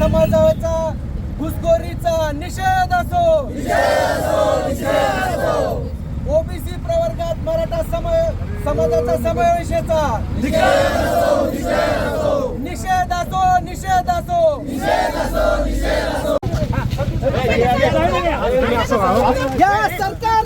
समाजाचा घुसखोरीचा निषेध असो. ओबीसी प्रवर्गात मराठा समाजाचा समावेशाचा निषेध असो निषेध असो. या सरकार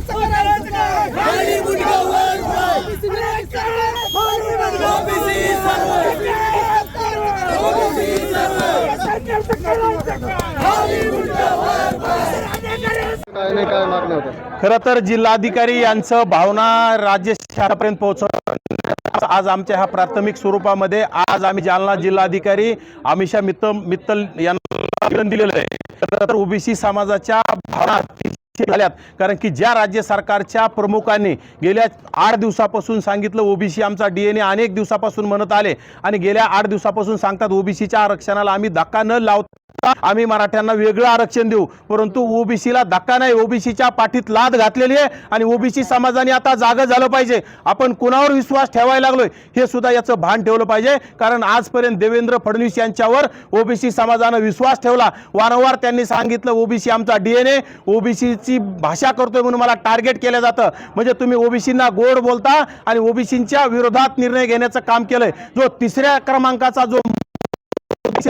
काय नाही काय खरं तर जिल्हाधिकारी यांचं भावना राज्य शासनापर्यंत पोहोचवण्यात आज आमच्या ह्या प्राथमिक स्वरूपामध्ये आज आम्ही जालना जिल्हाधिकारी अमिषा मित्तल मित्तल यांना निवेदन दिलेलं आहे. खरं तर ओबीसी समाजाच्या भावना अतिशय झाल्यात. कारण की ज्या राज्य सरकारच्या प्रमुखांनी गेल्या आठ दिवसापासून सांगितलं ओबीसी आमचा डीएनए अनेक दिवसापासून म्हणत आले आणि गेल्या आठ दिवसापासून सांगतात ओबीसीच्या आरक्षणाला आम्ही धक्का न लावता आम्ही मराठ्यांना वेगळं आरक्षण देऊ. परंतु ओबीसीला धक्का नाही. ओबीसीच्या पाठीत लाद घातलेली आहे आणि ओबीसी समाजाने आता जागं झालं पाहिजे. आपण कुणावर विश्वास ठेवायला लागलोय हे सुद्धा याचं भान ठेवलं पाहिजे. कारण आजपर्यंत देवेंद्र फडणवीस यांच्यावर ओबीसी समाजानं विश्वास ठेवला. वारंवार त्यांनी सांगितलं ओबीसी आमचा डीएनए ओबीसीची भाषा करतोय म्हणून मला टार्गेट केलं जातं. म्हणजे तुम्ही ओबीसींना गोड बोलता आणि ओबीसींच्या विरोधात निर्णय घेण्याचं काम केलंय. जो तिसऱ्या क्रमांकाचा जो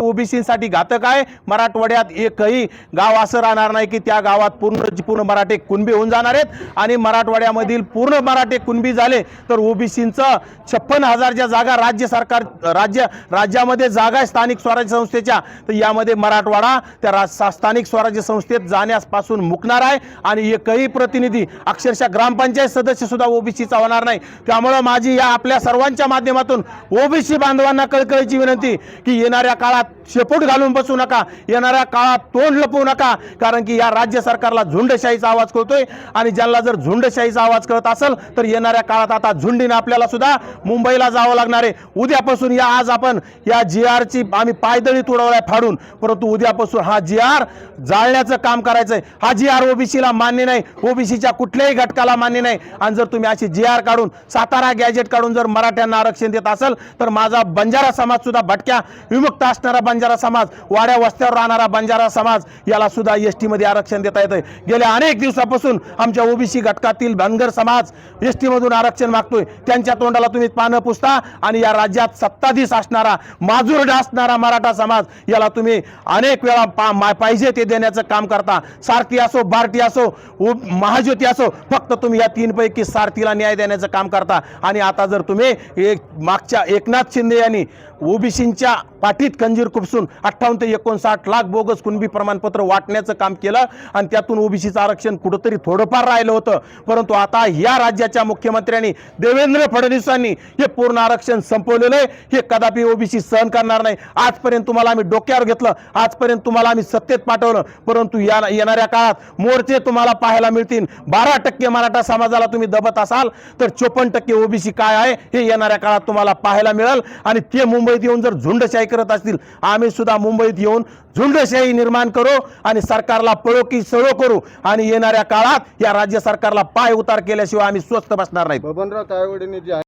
ओबीसीसाठी घातक आहे. मराठवाड्यात एकही गाव असं राहणार नाही की त्या गावात पूर्ण पूर्ण मराठे कुणबी होऊन जाणार आहेत. आणि मराठवाड्यामधील पूर्ण मराठे कुणबी झाले तर ओबीसींचं छप्पन हजारच्या जागा राज्य सरकार राज्य राज्यामध्ये जागा आहे स्थानिक स्वराज्य संस्थेच्या. तर यामध्ये मराठवाडा त्या राज स्थानिक स्वराज्य संस्थेत जाण्यापासून मुकणार आहे. आणि एकही प्रतिनिधी अक्षरशः ग्रामपंचायत सदस्य सुद्धा ओबीसीचा होणार नाही. त्यामुळं माझी या आपल्या सर्वांच्या माध्यमातून ओबीसी बांधवांना कळकळीची विनंती की येणाऱ्या काळात शेपूट घालून बसू नका. येणाऱ्या काळात तोंड लपवू नका. कारण की या राज्य सरकारला झुंडशाहीचा आवाज कळतोय. आणि ज्यांना जर झुंडशाहीचा आवाज कळत असेल तर येणाऱ्या काळात आता झुंडीने आपल्याला सुद्धा मुंबईला जावं लागणार आहे. उद्यापासून या आज आपण या जी आरची आम्ही पायदळी तुडवलाय फाडून परंतु उद्यापासून हा जी आर जाळण्याचं काम करायचंय. हा जी आर ओबीसीला मान्य नाही. ओबीसीच्या कुठल्याही घटकाला मान्य नाही. आणि जर तुम्ही अशी जी आर काढून सातारा गॅजेट काढून जर मराठ्यांना आरक्षण देत असेल तर माझा बंजारा समाज सुद्धा भटक्या. विमुक्त असणारा बंजारा समाज वाड्या वस्त्यावर राहणारा बंजारा समाज याला सुद्धा एस टीमध्ये आरक्षण देता येतं गेल्या अनेक दिवसापासून आमच्या ओबीसी घटकातील धनगर समाज एस टीमधून आरक्षण मागतोय. त्यांच्या तोंडाला तुम्ही पानं पुसता आणि या राज्यात सत्ताधीश असणारा माजुरडा असणारा मराठा समाज याला तुम्ही अनेक वेळा पा- मा- पाहिजे ते देण्याचं काम करता. सारथी असो बार्टी असो उ- महाज्योती असो फक्त तुम्ही या तीनपैकी सारथीला न्याय देण्याचं काम करता. आणि आता जर तुम्ही एक मागच्या एकनाथ शिंदे यांनी ओबीसींच्या पाठीत कंजीर खुपसून अठ्ठावन्न ते एकोणसाठ लाख बोगस कुणबी प्रमाणपत्र वाटण्याचं काम केलं आणि त्यातून ओबीसीचं आरक्षण कुठंतरी थोडंफार राहिलं होतं. परंतु आता या राज्याच्या मुख्यमंत्र्यांनी देवेंद्र फडणवीसांनी हे पूर्ण आरक्षण संपवलेलं आहे. हे कदापि ओबीसी सहन करणार नाही. आजपर्यंत तुम्हाला आम्ही डोक्यावर घेतलं. आजपर्यंत तुम्हाला आम्ही सत्तेत पाठवलं. परंतु या येणाऱ्या काळात मोर्चे तुम्हाला पाहायला मिळतील. बारा टक्के मराठा समाजाला तुम्ही दबत असाल तर चोपन्न टक्के ओबीसी काय आहे हे येणाऱ्या काळात तुम्हाला पाहायला मिळेल. आणि ते मुंबईत येऊन जर झुंडशाही करत असतील आम्ही सुद्धा मुंबईत येऊन झुंडशाही निर्माण करू आणि सरकारला पळो की सळो करू. आणि येणाऱ्या काळात या राज्य सरकारला पाय उतार केल्याशिवाय आम्ही स्वस्त बसणार नाही. बबनराव तायवडेने जे